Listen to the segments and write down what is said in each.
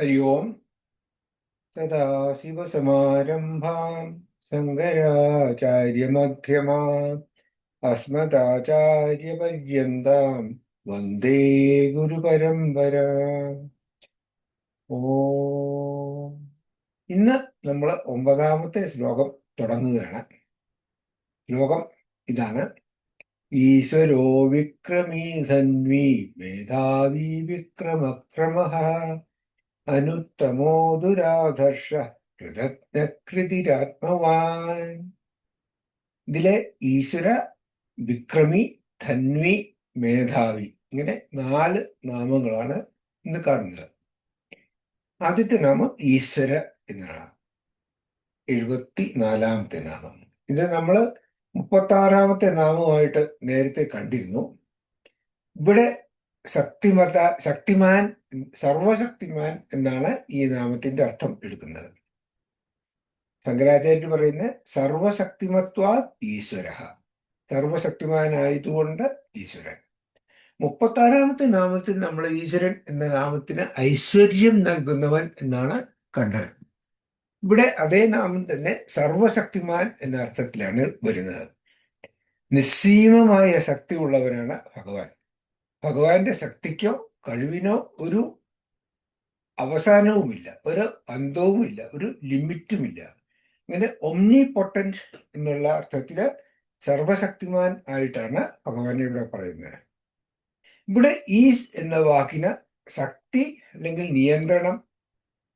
हरि ओम् सदाशिवसमारम्भाम् शङ्कराचार्यमध्यमाम् अस्मदाचार्यपर्यन्ताम् വന്ദേ ഗുരുപരമ്പര ഓ ഇന്ന് നമ്മൾ ഒമ്പതാമത്തെ ശ്ലോകം തുടങ്ങുകയാണ് ശ്ലോകം ഇതാണ് ഈശ്വരോ വിക്രമീ ധന്വി മേധാവി വിക്രമക്രമ അനുത്തമോ ദുരാധർഷ കൃതജ്ഞകൃതിരാത്മവാൻ. ഇതിലെ ഈശ്വര വിക്രമി ധന്വി മേധാവി ഇങ്ങനെ നാല് നാമങ്ങളാണ് ഇന്ന് കാണുന്നത്. ആദ്യത്തെ നാമം ഈശ്വര എന്നാണ്. എഴുപത്തി നാലാമത്തെ നാമം. ഇത് നമ്മൾ മുപ്പത്തി ആറാമത്തെ നാമമായിട്ട് നേരത്തെ കണ്ടിരുന്നു. ഇവിടെ ശക്തിമത ശക്തിമാൻ സർവശക്തിമാൻ എന്നാണ് ഈ നാമത്തിന്റെ അർത്ഥം എടുക്കുന്നത്. ശങ്കരാചാര്യ പറയുന്ന സർവശക്തിമത്വാ ഈശ്വര. സർവശക്തിമാനായതുകൊണ്ട് ഈശ്വരൻ. മുപ്പത്താറാമത്തെ നാമത്തിൽ നമ്മൾ ഈശ്വരൻ എന്ന നാമത്തിന് ഐശ്വര്യം നൽകുന്നവൻ എന്നാണ് കണ്ടത്. ഇവിടെ അതേ നാമം തന്നെ സർവശക്തിമാൻ എന്ന അർത്ഥത്തിലാണ് വരുന്നത്. നിസ്സീമമായ ശക്തി ഉള്ളവനാണ് ഭഗവാൻ. ഭഗവാന്റെ ശക്തിക്കോ കഴിവിനോ ഒരു അവസാനവുമില്ല ഒരു അന്തവുമില്ല ഒരു ലിമിറ്റുമില്ല. ഇങ്ങനെ ഒമ്നി പൊട്ടന്റ് എന്നുള്ള അർത്ഥത്തിൽ സർവശക്തിമാൻ ആയിട്ടാണ് ഭഗവാനെ ഇവിടെ പറയുന്നത്. ഇവിടെ ഈസ് എന്ന വാക്കിന് ശക്തി അല്ലെങ്കിൽ നിയന്ത്രണം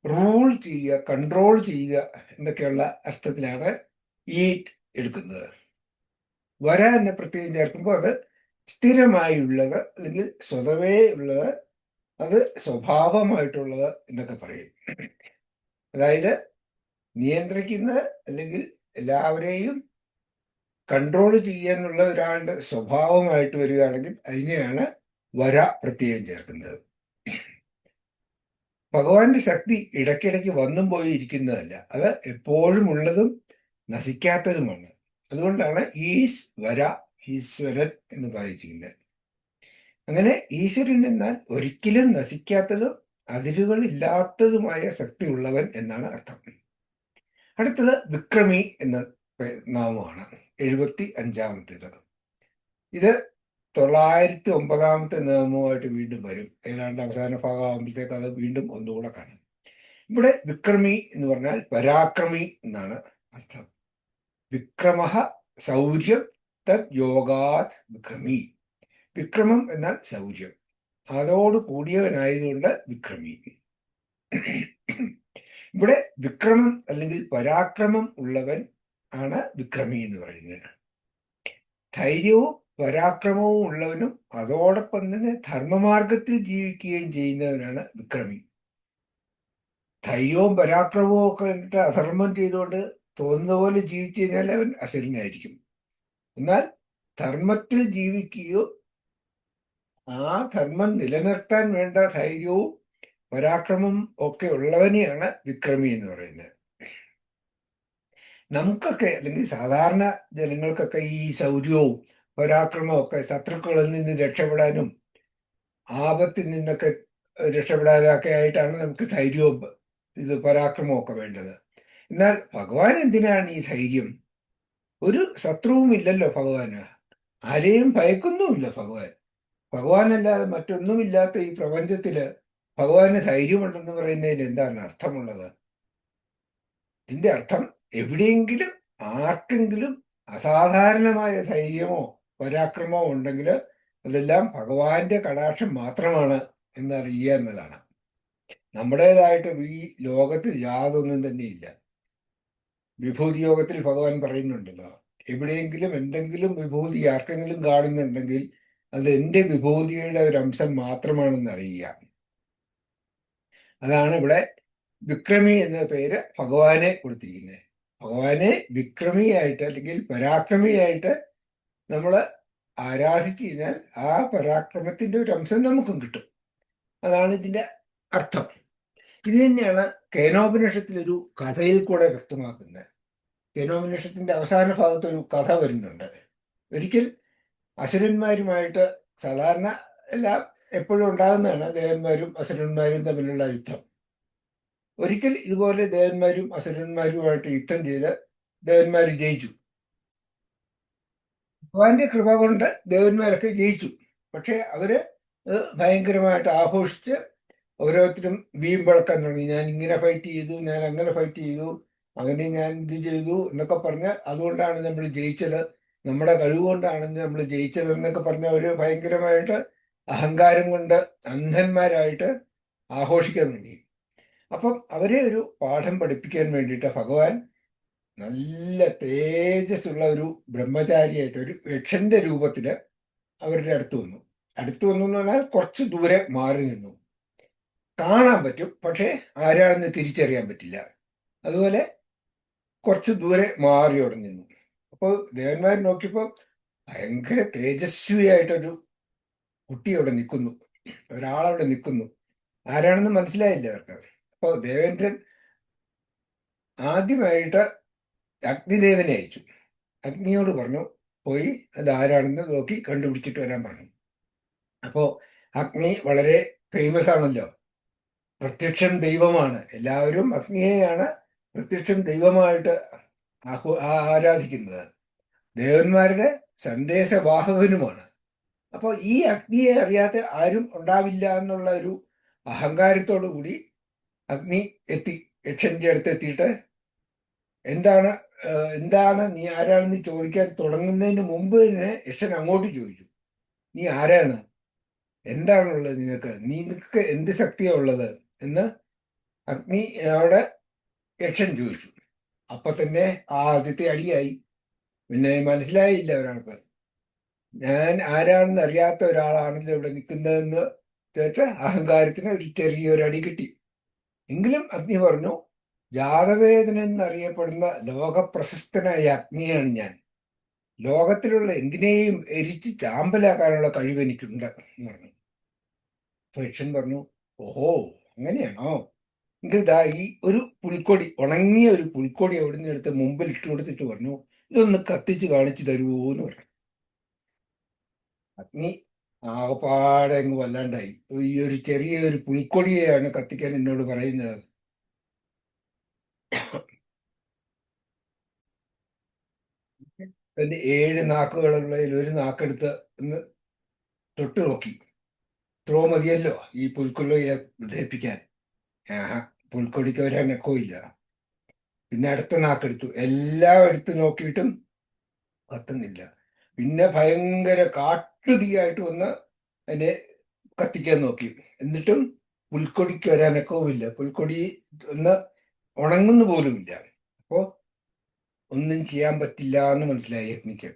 റൂൾ ചെയ്യുക കൺട്രോൾ ചെയ്യുക എന്നൊക്കെയുള്ള അർത്ഥത്തിലാണ് ഈറ്റ് എടുക്കുന്നത്. വര എന്ന പ്രത്യേകം ചേർക്കുമ്പോൾ അത് സ്ഥിരമായുള്ളത് അല്ലെങ്കിൽ സ്വതവേ ഉള്ളത് അത് സ്വഭാവമായിട്ടുള്ളത് എന്നൊക്കെ പറയും. അതായത് നിയന്ത്രിക്കുന്ന അല്ലെങ്കിൽ എല്ലാവരെയും കൺട്രോൾ ചെയ്യാനുള്ള ഒരാളുടെ സ്വഭാവമായിട്ട് വരികയാണെങ്കിൽ അതിനെയാണ് വര പ്രത്യേകം ചേർക്കുന്നത്. ഭഗവാന്റെ ശക്തി ഇടയ്ക്കിടയ്ക്ക് വന്നും പോയി ഇരിക്കുന്നതല്ല. അത് എപ്പോഴും ഉള്ളതും നശിക്കാത്തതുമാണ്. അതുകൊണ്ടാണ് ഈസ് വര ഈശ്വരൻ എന്ന് പറയുന്നത്. അങ്ങനെ ഈശ്വരൻ എന്നാൽ ഒരിക്കലും നശിക്കാത്തതും അതിരുകൾ അതിരുകളില്ലാത്തതുമായ ശക്തിയുള്ളവൻ എന്നാണ് അർത്ഥം. അടുത്തത് വിക്രമി എന്ന നാമമാണ്. എഴുപത്തി അഞ്ചാമത്തേത് ഇത് തൊള്ളായിരത്തി ഒമ്പതാമത്തെ നിയമവുമായിട്ട് വീണ്ടും വരും. ഏതാണ്ട് അവസാന ഭാഗമാകുമ്പോഴത്തേക്ക് അത് വീണ്ടും ഒന്നുകൂടെ കാണും. ഇവിടെ വിക്രമി എന്ന് പറഞ്ഞാൽ പരാക്രമി എന്നാണ് അർത്ഥം. വിക്രമ ശൗര്യം തത് യോഗാത് വിക്രമി. വിക്രമം എന്നാൽ സൗജ്യം അതോട് കൂടിയവനായതുകൊണ്ട് വിക്രമി. ഇവിടെ വിക്രമം അല്ലെങ്കിൽ പരാക്രമം ഉള്ളവൻ ആണ് വിക്രമി എന്ന് പറയുന്നത്. ധൈര്യവും പരാക്രമവും ഉള്ളവനും അതോടൊപ്പം തന്നെ ധർമ്മമാർഗത്തിൽ ജീവിക്കുകയും ചെയ്യുന്നവനാണ് വിക്രമി. ധൈര്യവും പരാക്രമവും ഒക്കെ അധർമ്മം ചെയ്തുകൊണ്ട് തോന്നുന്ന പോലെ ജീവിച്ചു കഴിഞ്ഞാൽ അവൻ അസുരനായിരിക്കും എന്നാൽ ധർമ്മത്തിൽ ജീവിക്കുകയോ ആ ധർമ്മം നിലനിർത്താൻ വേണ്ട ധൈര്യവും പരാക്രമം ഒക്കെ ഉള്ളവനെയാണ് വിക്രമി എന്ന് പറയുന്നത്. നമുക്കൊക്കെ അല്ലെങ്കിൽ സാധാരണ ജനങ്ങൾക്കൊക്കെ ഈ ശൗര്യവും പരാക്രമവും ഒക്കെ ശത്രുക്കളിൽ നിന്ന് രക്ഷപ്പെടാനും ആപത്തിൽ നിന്നൊക്കെ രക്ഷപ്പെടാനൊക്കെ ആയിട്ടാണ് നമുക്ക് ധൈര്യവും ഇത് പരാക്രമവും ഒക്കെ വേണ്ടത്. എന്നാൽ ഭഗവാൻ എന്തിനാണ് ഈ ധൈര്യം? ഒരു ശത്രുവും ഇല്ലല്ലോ ഭഗവാന്. ആരെയും ഭയക്കുന്നുമില്ല ഭഗവാൻ. ഭഗവാനല്ലാതെ മറ്റൊന്നുമില്ലാത്ത ഈ പ്രപഞ്ചത്തിൽ ഭഗവാന് ധൈര്യമുണ്ടെന്ന് പറയുന്നതിന് എന്താണ് അർത്ഥമുള്ളത്? ഇതിന്റെ അർത്ഥം എവിടെയെങ്കിലും ആർക്കെങ്കിലും അസാധാരണമായ ധൈര്യമോ പരാക്രമോ ഉണ്ടെങ്കിൽ അതെല്ലാം ഭഗവാന്റെ കടാക്ഷം മാത്രമാണ് എന്നറിയുക എന്നതാണ്. നമ്മുടേതായിട്ട് ഈ ലോകത്തിൽ യാതൊന്നും തന്നെയില്ല. വിഭൂതി യോഗത്തിൽ ഭഗവാൻ പറയുന്നുണ്ടല്ലോ. എവിടെയെങ്കിലും എന്തെങ്കിലും വിഭൂതി ആർക്കെങ്കിലും കാണുന്നുണ്ടെങ്കിൽ അത് എന്റെ വിഭൂതിയുടെ ഒരു അംശം മാത്രമാണെന്ന് അറിയുക. അതാണ് ഇവിടെ വിക്രമി എന്ന പേര് ഭഗവാനെ കൊടുത്തിരിക്കുന്നത്. ഭഗവാനെ വിക്രമിയായിട്ട് അല്ലെങ്കിൽ പരാക്രമിയായിട്ട് നമ്മൾ ആരാധിച്ചു കഴിഞ്ഞാൽ ആ പരാക്രമത്തിന്റെ ഒരു അംശം നമുക്കും കിട്ടും. അതാണ് ഇതിന്റെ അർത്ഥം. ഇത് തന്നെയാണ് കേനോപനിഷത്തിലൊരു കഥയിൽ കൂടെ വ്യക്തമാക്കുന്നത് കേനോപനിഷത്തിന്റെ അവസാന ഭാഗത്ത് ഒരു കഥ വരുന്നുണ്ട്. ഒരിക്കൽ അസുരന്മാരുമായിട്ട് സാധാരണ എല്ലാം എപ്പോഴും ഉണ്ടാകുന്നതാണ് ദേവന്മാരും അസുരന്മാരും തമ്മിലുള്ള യുദ്ധം. ഒരിക്കൽ ഇതുപോലെ ദേവന്മാരും അസുരന്മാരുമായിട്ട് യുദ്ധം ചെയ്ത് ദേവന്മാർ ജയിച്ചു. ഭഗവാന്റെ കൃപ കൊണ്ട് ദേവന്മാരൊക്കെ ജയിച്ചു. പക്ഷെ അവർ ഭയങ്കരമായിട്ട് ആഘോഷിച്ച് ഓരോരുത്തരും വീമ്പിളക്കാൻ തുടങ്ങി. ഞാൻ ഇങ്ങനെ ഫൈറ്റ് ചെയ്തു ഞാൻ അങ്ങനെ ഫൈറ്റ് ചെയ്തു അങ്ങനെ ഞാൻ ഇത് ചെയ്തു എന്നൊക്കെ പറഞ്ഞ് അതുകൊണ്ടാണ് നമ്മൾ ജയിച്ചത്. നമ്മുടെ കഴിവ് കൊണ്ടാണ് നമ്മൾ ജയിച്ചത് എന്നൊക്കെ പറഞ്ഞ അവർ ഭയങ്കരമായിട്ട് അഹങ്കാരം കൊണ്ട് അന്ധന്മാരായിട്ട് ആഘോഷിക്കാൻ തുടങ്ങി. അപ്പം അവരെ ഒരു പാഠം പഠിപ്പിക്കാൻ വേണ്ടിയിട്ട് ഭഗവാൻ നല്ല തേജസ്സുള്ള ഒരു ബ്രഹ്മചാരിയായിട്ട് ഒരു യക്ഷന്റെ രൂപത്തിൽ അവരുടെ അടുത്ത് വന്നു. അടുത്ത് വന്നു എന്ന് പറഞ്ഞാൽ കുറച്ച് ദൂരെ മാറി നിന്നു. കാണാൻ പറ്റും. പക്ഷേ ആരാണെന്ന് തിരിച്ചറിയാൻ പറ്റില്ല. അതുപോലെ കുറച്ച് ദൂരെ മാറി അവിടെ നിന്നു. അപ്പോൾ ദേവന്മാർ നോക്കിയപ്പോൾ ഭയങ്കര തേജസ്വിയായിട്ടൊരു കുട്ടി അവിടെ നിൽക്കുന്നു. ഒരാളവിടെ നിൽക്കുന്നു. ആരാണെന്ന് മനസ്സിലായില്ല അവർക്ക്. അപ്പോൾ ദേവേന്ദ്രൻ ആദ്യമായിട്ട് അഗ്നിദേവനെ അയച്ചു. അഗ്നിയോട് പറഞ്ഞു പോയി അത് ആരാണെന്ന് നോക്കി കണ്ടുപിടിച്ചിട്ട് വരാൻ പറഞ്ഞു. അപ്പോൾ അഗ്നി വളരെ ഫേമസ് ആണല്ലോ. പ്രത്യക്ഷം ദൈവമാണ്. എല്ലാവരും അഗ്നിയെയാണ് പ്രത്യക്ഷം ദൈവമായിട്ട് ആഹു ആരാധിക്കുന്നത്. ദേവന്മാരുടെ സന്ദേശവാഹകനുമാണ്. അപ്പോൾ ഈ അഗ്നിയെ അറിയാത്ത ആരും ഉണ്ടാവില്ല എന്നുള്ള ഒരു അഹങ്കാരത്തോടു കൂടി അഗ്നി എത്തി യക്ഷന്റെ അടുത്ത് എത്തിയിട്ട് എന്താണ് എന്താണ് നീ ആരാണെന്ന് ചോദിക്കാൻ തുടങ്ങുന്നതിന് മുമ്പ് തന്നെ യക്ഷൻ അങ്ങോട്ട് ചോദിച്ചു. നീ ആരാണ്? എന്താണുള്ളത് നിനക്ക്? നീ നിനക്ക് എന്ത് ശക്തിയാണ് ഉള്ളത്? എന്ന് അഗ്നി അവിടെ യക്ഷൻ ചോദിച്ചു. അപ്പൊ തന്നെ ആ ആദ്യത്തെ അടിയായി. പിന്നെ മനസ്സിലായില്ല ഒരാൾക്ക്. ഞാൻ ആരാണെന്ന് അറിയാത്ത ഒരാളാണല്ലോ ഇവിടെ നിൽക്കുന്നതെന്ന് കേട്ട് അഹങ്കാരത്തിന് ഒരു ചെറിയൊരു അടി കിട്ടി. എങ്കിലും അഗ്നി പറഞ്ഞു ജാതവേദന എന്നറിയപ്പെടുന്ന ലോകപ്രശസ്തനായ അഗ്നിയാണ് ഞാൻ. ലോകത്തിലുള്ള എന്തിനേയും എരിച്ച് ചാമ്പലാക്കാനുള്ള കഴിവ് എനിക്കുണ്ട് എന്ന് പറഞ്ഞു. യക്ഷൻ പറഞ്ഞു ഓഹോ അങ്ങനെയാണോ. എനിക്ക് ഇതാ ഈ ഒരു പുൽക്കൊടി ഉണങ്ങിയ ഒരു പുൽക്കൊടി അവിടുന്ന് എടുത്ത് മുമ്പിൽ ഇട്ട് കൊടുത്തിട്ട് പറഞ്ഞു ഇതൊന്ന് കത്തിച്ച് കാണിച്ചു തരുമോ എന്ന് പറഞ്ഞു. അഗ്നി ആകപ്പാടെ അങ്ങ് വല്ലാണ്ടായി. ഈ ഒരു ചെറിയ ഒരു പുൽക്കൊടിയെയാണ് കത്തിക്കാൻ എന്നോട് പറയുന്നത്. തന്റെ ഏഴ് നാക്കുകളുള്ളതിൽ ഒരു നാക്കെടുത്ത് ഒന്ന് തൊട്ട് നോക്കി. ഇത്രോ മതിയല്ലോ ഈ പുൽക്കൊള്ളിയെ ദഹിപ്പിക്കാൻ. ആഹാ പുൽക്കൊടിക്ക് ഇല്ല. പിന്നെ അടുത്ത നാക്കെടുത്തു. എല്ലാം എടുത്ത് നോക്കിയിട്ടും കത്തുന്നില്ല. പിന്നെ ഭയങ്കര കാട്ടുതീയായിട്ട് വന്ന് അതിനെ കത്തിക്കാൻ നോക്കി. എന്നിട്ടും പുൽക്കൊടിക്ക് ഒരനക്കവുമില്ല പുൽക്കൊടി ഒന്ന് ഉണങ്ങുന്നു പോലുമില്ല അപ്പോ ഒന്നും ചെയ്യാൻ പറ്റില്ല എന്ന് മനസ്സിലായി അഗ്നിക്ക്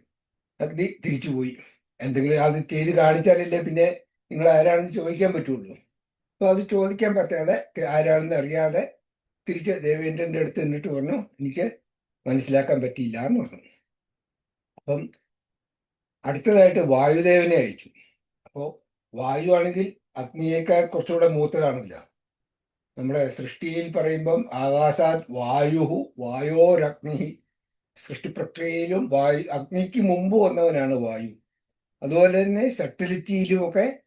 അഗ്നി തിരിച്ചുപോയി. എന്തെങ്കിലും അത് ചെയ്ത് കാണിച്ചാലല്ലേ പിന്നെ നിങ്ങൾ ആരാണെന്ന് ചോദിക്കാൻ പറ്റുള്ളൂ. അപ്പൊ അത് ചോദിക്കാൻ പറ്റാതെ ആരാണെന്ന് അറിയാതെ തിരിച്ച് ദേവേന്ദ്രന്റെ അടുത്ത് നിന്നിട്ട് പറഞ്ഞു എനിക്ക് മനസ്സിലാക്കാൻ പറ്റിയില്ല എന്ന് പറഞ്ഞു. അപ്പം അടുത്തതായിട്ട് വായുദേവനെ അയച്ചു. അപ്പോൾ വായു ആണെങ്കിൽ അഗ്നിയേക്കാൾ കുറച്ചുകൂടെ മൂത്തതാണല്ലോ. നമ്മുടെ സൃഷ്ടിയിൽ പറയുമ്പം ആകാശാത് വായുഹു വായോരഗ്നി സൃഷ്ടി പ്രക്രിയയിലും വായു അഗ്നിക്ക് മുമ്പ് വന്നവനാണ് വായു. അതുപോലെ തന്നെ സെർട്ടിലിറ്റിയിലുമൊക്കെ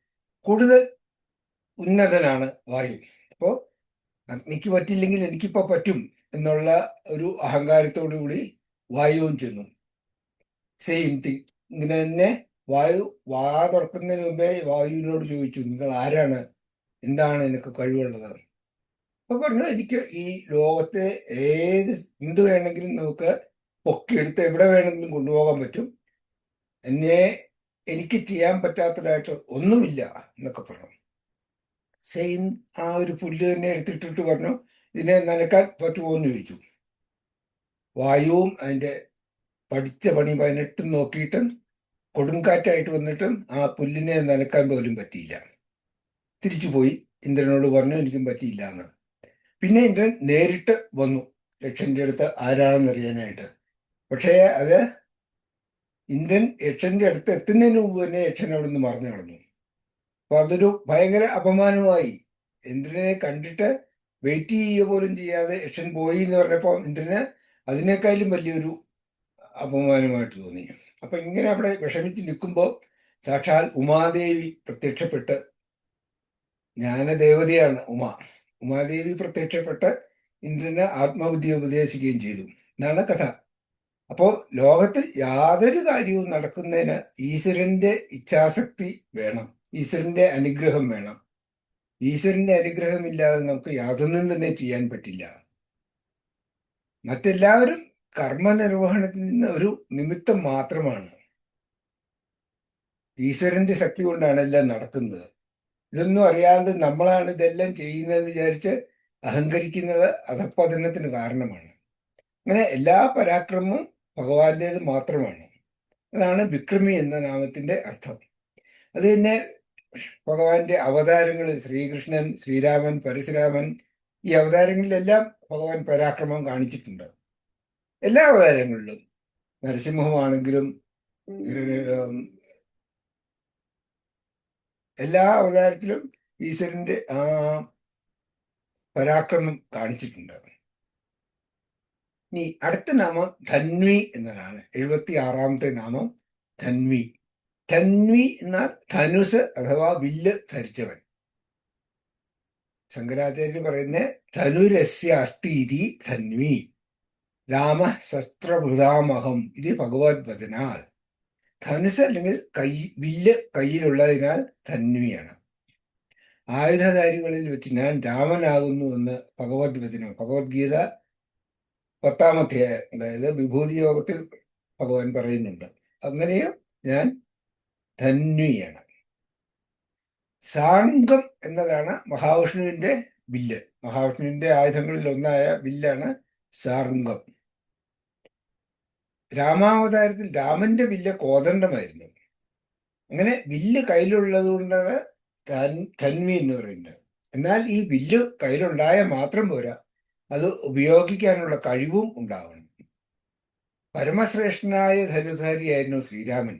കൂടുതൽ ഉന്നതനാണ് വായു. അപ്പോൾ അഗ്നിക്ക് പറ്റില്ലെങ്കിൽ എനിക്കിപ്പോൾ പറ്റും എന്നുള്ള ഒരു അഹങ്കാരത്തോടു കൂടി വായുവും ചെന്നു. സെയിം തിങ് ഇങ്ങനെ തന്നെ വായു വാ തുറക്കുന്നതിന് മുമ്പേ വായുവിനോട് ചോദിച്ചു നിങ്ങൾ ആരാണ്? എന്താണ് എനിക്ക് കഴിവുള്ളത്? അപ്പൊ പറഞ്ഞു എനിക്ക് ഈ ലോകത്തെ ഏത് എന്ത് വേണമെങ്കിലും നമുക്ക് പൊക്കിയെടുത്ത് എവിടെ വേണമെങ്കിലും കൊണ്ടുപോകാൻ പറ്റും. എന്നെ എനിക്ക് ചെയ്യാൻ പറ്റാത്തതായിട്ട് ഒന്നുമില്ല എന്നൊക്കെ പറഞ്ഞു. സെയിം ആ ഒരു പുല്ല് തന്നെ എടുത്തിട്ടിട്ട് പറഞ്ഞു ഇതിനെ നനക്കാൻ പറ്റുമോ? എന്ന് ചോദിച്ചു. വായുവും അതിന്റെ പഠിച്ച പണി പതിനെട്ടും നോക്കിയിട്ടും കൊടുങ്കാറ്റായിട്ട് വന്നിട്ടും ആ പുല്ലിനെ നനക്കാൻ പോലും പറ്റിയില്ല. തിരിച്ചു പോയി. ഇന്ദ്രനോട് പറഞ്ഞു എനിക്കും പറ്റിയില്ല എന്ന്. പിന്നെ ഇന്ദ്രൻ നേരിട്ട് വന്നു. യക്ഷന്റെ അടുത്ത് ആരാണെന്ന് അറിയാനായിട്ട് പക്ഷേ അത് ഇന്ദ്രൻ യക്ഷന്റെ അടുത്ത് എത്തുന്നതിന് മുമ്പ് തന്നെ യക്ഷൻ അവിടെ നിന്ന് മറന്നു കളഞ്ഞു അപ്പൊ അതൊരു ഭയങ്കര അപമാനമായി. ഇന്ദ്രനെ കണ്ടിട്ട് വെയിറ്റ് ചെയ്യുക പോലും ചെയ്യാതെ യക്ഷൻ പോയി എന്ന് പറഞ്ഞപ്പോൾ ഇന്ദ്രന് അതിനേക്കാളും വലിയൊരു അപമാനമായിട്ട് തോന്നി. അപ്പൊ ഇങ്ങനെ അവിടെ വിഷമിച്ച് നിൽക്കുമ്പോൾ സാക്ഷാൽ ഉമാദേവി പ്രത്യക്ഷപ്പെട്ട് ജ്ഞാനദേവതയാണ് ഉമ. ഉമാദേവി പ്രത്യക്ഷപ്പെട്ട് ഇന്ദ്രന് ആത്മബുദ്ധിയെ ഉപദേശിക്കുകയും ചെയ്തു. എന്നാണ് കഥ. അപ്പോ ലോകത്തിൽ യാതൊരു കാര്യവും നടക്കുന്നതിന് ഈശ്വരന്റെ ഇച്ഛാശക്തി വേണം. ഈശ്വരന്റെ അനുഗ്രഹം വേണം. ഈശ്വരന്റെ അനുഗ്രഹമില്ലാതെ നമുക്ക് യാതൊന്നും തന്നെ ചെയ്യാൻ പറ്റില്ല. മറ്റെല്ലാവരും കർമ്മനിർവഹണത്തിൽ നിന്ന് ഒരു നിമിത്തം മാത്രമാണ്. ഈശ്വരന്റെ ശക്തി കൊണ്ടാണ് എല്ലാം നടക്കുന്നത്. ഇതൊന്നും അറിയാതെ നമ്മളാണ് ഇതെല്ലാം ചെയ്യുന്നതെന്ന് വിചാരിച്ച് അഹങ്കരിക്കുന്നത് അധപ്പതനത്തിന് കാരണമാണ്. അങ്ങനെ എല്ലാ പരാക്രമവും ഭഗവാന്റേത് മാത്രമാണ്. അതാണ് വിക്രമി എന്ന നാമത്തിന്റെ അർത്ഥം. അത് തന്നെ ഭഗവാന്റെ അവതാരങ്ങളിൽ ശ്രീകൃഷ്ണൻ ശ്രീരാമൻ പരശുരാമൻ ഈ അവതാരങ്ങളിലെല്ലാം ഭഗവാൻ പരാക്രമം കാണിച്ചിട്ടുണ്ട്. എല്ലാ അവതാരങ്ങളിലും. നരസിംഹമാണെങ്കിലും എല്ലാ അവതാരത്തിലും ഈശ്വരന്റെ ആ പരാക്രമം കാണിച്ചിട്ടുണ്ട്. ഇനി അടുത്ത നാമം ധന്വി എന്നതാണ്. എഴുപത്തി ആറാമത്തെ നാമം ധന്വി. ധന്വി എന്നാൽ ധനുസ് അഥവാ വില്ല് ധരിച്ചവൻ. ശങ്കരാചാര്യ പറയുന്ന ധനുരസ്യ അസ്ഥി ഇതി ധന്വി. രാമ ശസ്ത്രഭൃതാമഹം ഇത് ഭഗവത് വചനാൽ. ധനുസ് അല്ലെങ്കിൽ കൈ വില്ല് കയ്യിലുള്ളതിനാൽ ധന്വിയാണ്. ആയുധധാരികളിൽ വെച്ച് ഞാൻ രാമനാകുന്നു എന്ന് ഭഗവത് വചനം ഭഗവത്ഗീത പത്താമത്തെ അതായത് വിഭൂതി യോഗത്തിൽ ഭഗവാൻ പറയുന്നുണ്ട്. അങ്ങനെയും ഞാൻ ധന്വിയാണ്. സാംഗം എന്നതാണ് മഹാവിഷ്ണുവിന്റെ വില്ല് മഹാവിഷ്ണുവിന്റെ ആയുധങ്ങളിൽ ഒന്നായ വില്ലാണ് സാർംഗം രാമാവതാരത്തിൽ രാമന്റെ വില്ല് കോദണ്ഡമായിരുന്നു അങ്ങനെ വില്ല് കയ്യിലുള്ളത് കൊണ്ടാണ് ധൻ ധന്വി എന്ന് പറയുന്നത്. എന്നാൽ ഈ വില്ല് കയ്യിലുണ്ടായ മാത്രം പോരാ. അത് ഉപയോഗിക്കാനുള്ള കഴിവും ഉണ്ടാവണം. പരമശ്രേഷ്ഠനായ ധനുധാരിയായിരുന്നു ശ്രീരാമൻ.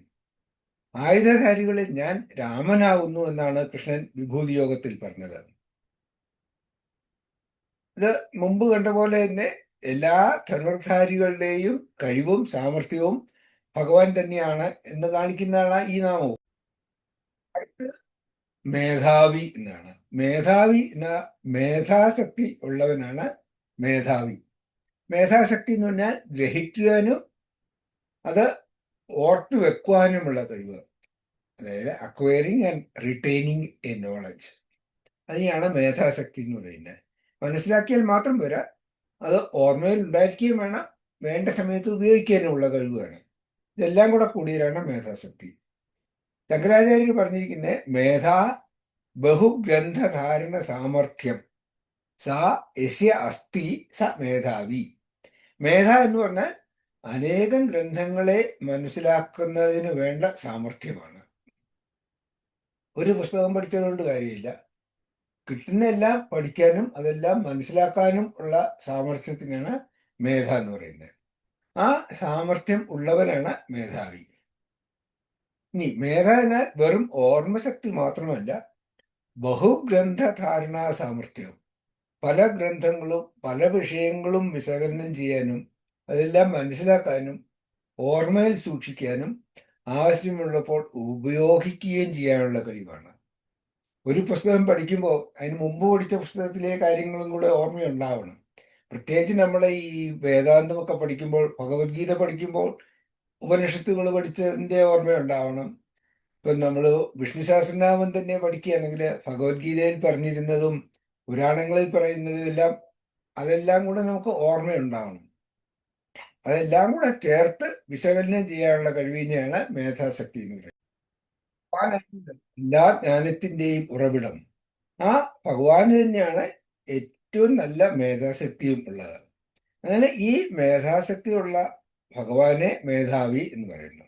ആയുധധാരികളിൽ ഞാൻ രാമനാവുന്നു എന്നാണ് കൃഷ്ണൻ വിഭൂതി യോഗത്തിൽ പറഞ്ഞത്. ഇത് മുമ്പ് കണ്ട പോലെ തന്നെ എല്ലാ ധനുർധാരികളുടെയും കഴിവും സാമർഥ്യവും ഭഗവാൻ തന്നെയാണ് എന്ന് കാണിക്കുന്നതാണ് ഈ നാമവും. മേധാവി എന്നാണ്. മേധാവി എന്ന മേധാശക്തി ഉള്ളവനാണ് മേധാവി. മേധാശക്തി എന്ന് പറഞ്ഞാൽ ഗ്രഹിക്കുവാനും അത് ഓർത്തു വെക്കുവാനുമുള്ള കഴിവ്. അതായത് acquiring and retaining a knowledge അതിനെയാണ് മേധാശക്തി എന്ന് പറയുന്നത്. മനസ്സിലാക്കിയാൽ മാത്രം പോരാ അത് ഓർമ്മയിൽ ഉണ്ടായിരിക്കുകയും വേണം വേണ്ട സമയത്ത് ഉപയോഗിക്കാനുമുള്ള കഴിവ് വേണം. ഇതെല്ലാം കൂടെ കൂടിയതാണ് മേധാശക്തി. ശങ്കരാചാര്യർ പറഞ്ഞിരിക്കുന്നത് മേധാ ബഹുഗ്രന്ഥധാരണ സാമർഥ്യം. സാ യസ്യ അസ്ഥി സ മേധാവി. മേധ എന്ന് പറഞ്ഞാൽ അനേകം ഗ്രന്ഥങ്ങളെ മനസ്സിലാക്കുന്നതിന് വേണ്ട സാമർഥ്യമാണ്. ഒരു പുസ്തകം പഠിച്ചതുകൊണ്ട് കാര്യമില്ല. കിട്ടുന്ന എല്ലാം പഠിക്കാനും അതെല്ലാം മനസ്സിലാക്കാനും ഉള്ള സാമർഥ്യത്തിനാണ് മേധ എന്ന് പറയുന്നത്. ആ സാമർഥ്യം ഉള്ളവനാണ് മേധാവി. ഇനി മേധ എന്നാൽ വെറും ഓർമ്മശക്തി മാത്രമല്ല ബഹുഗ്രന്ഥധാരണാ സാമർഥ്യം പല ഗ്രന്ഥങ്ങളും പല വിഷയങ്ങളും വിശകലനം ചെയ്യാനും അതെല്ലാം മനസ്സിലാക്കാനും ഓർമ്മയിൽ സൂക്ഷിക്കാനും ആവശ്യമുള്ളപ്പോൾ ഉപയോഗിക്കുകയും ചെയ്യാനുള്ള കഴിവാണ്. ഒരു പുസ്തകം പഠിക്കുമ്പോൾ അതിന് മുമ്പ് പഠിച്ച പുസ്തകത്തിലെ കാര്യങ്ങളും കൂടെ ഓർമ്മയുണ്ടാവണം. പ്രത്യേകിച്ച് നമ്മളെ ഈ വേദാന്തമൊക്കെ പഠിക്കുമ്പോൾ ഭഗവത്ഗീത പഠിക്കുമ്പോൾ ഉപനിഷത്തുകൾ പഠിച്ചതിന്റെ ഓർമ്മയുണ്ടാവണം. ഇപ്പം നമ്മൾ വിഷ്ണു സഹസ്രനാമം തന്നെ പഠിക്കുകയാണെങ്കിൽ ഭഗവത്ഗീതയിൽ പറഞ്ഞിരുന്നതും പുരാണങ്ങളിൽ പറയുന്നതെല്ലാം അതെല്ലാം കൂടെ നമുക്ക് ഓർമ്മയുണ്ടാവണം. അതെല്ലാം കൂടെ ചേർത്ത് വിശകലനം ചെയ്യാനുള്ള കഴിവിനെയാണ് മേധാശക്തി എന്ന് പറയുന്നത്. എല്ലാ ജ്ഞാനത്തിന്റെയും ഉറവിടം. ആ ഭഗവാന് തന്നെയാണ് ഏറ്റവും നല്ല മേധാശക്തിയും ഉള്ളത്. അങ്ങനെ ഈ മേധാശക്തിയുള്ള ഭഗവാനെ മേധാവി എന്ന് പറയുന്നു.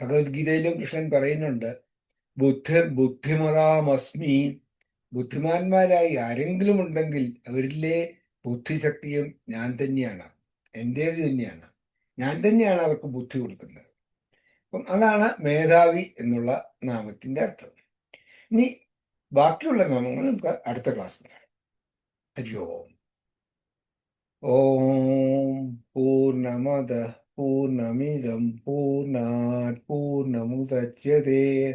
ഭഗവത്ഗീതയിലും കൃഷ്ണൻ പറയുന്നുണ്ട് ബുദ്ധിർ ബുദ്ധിമതാമസ്മി ബുദ്ധിമാന്മാരായി ആരെങ്കിലും ഉണ്ടെങ്കിൽ അവരിലെ ബുദ്ധിശക്തിയും ഞാൻ തന്നെയാണ്. എന്റേത് തന്നെയാണ്. ഞാൻ തന്നെയാണ് അവർക്ക് ബുദ്ധി കൊടുക്കുന്നത്. അപ്പം അതാണ് മേധാവി എന്നുള്ള നാമത്തിന്റെ അർത്ഥം. ഇനി ബാക്കിയുള്ള നാമങ്ങൾ നമുക്ക് അടുത്ത ക്ലാസ്സിൽ ഹരി ഓം. ഓം പൂർണമത പൂർണമിതം പൂർണാത് പൂർണമുദച്യതേ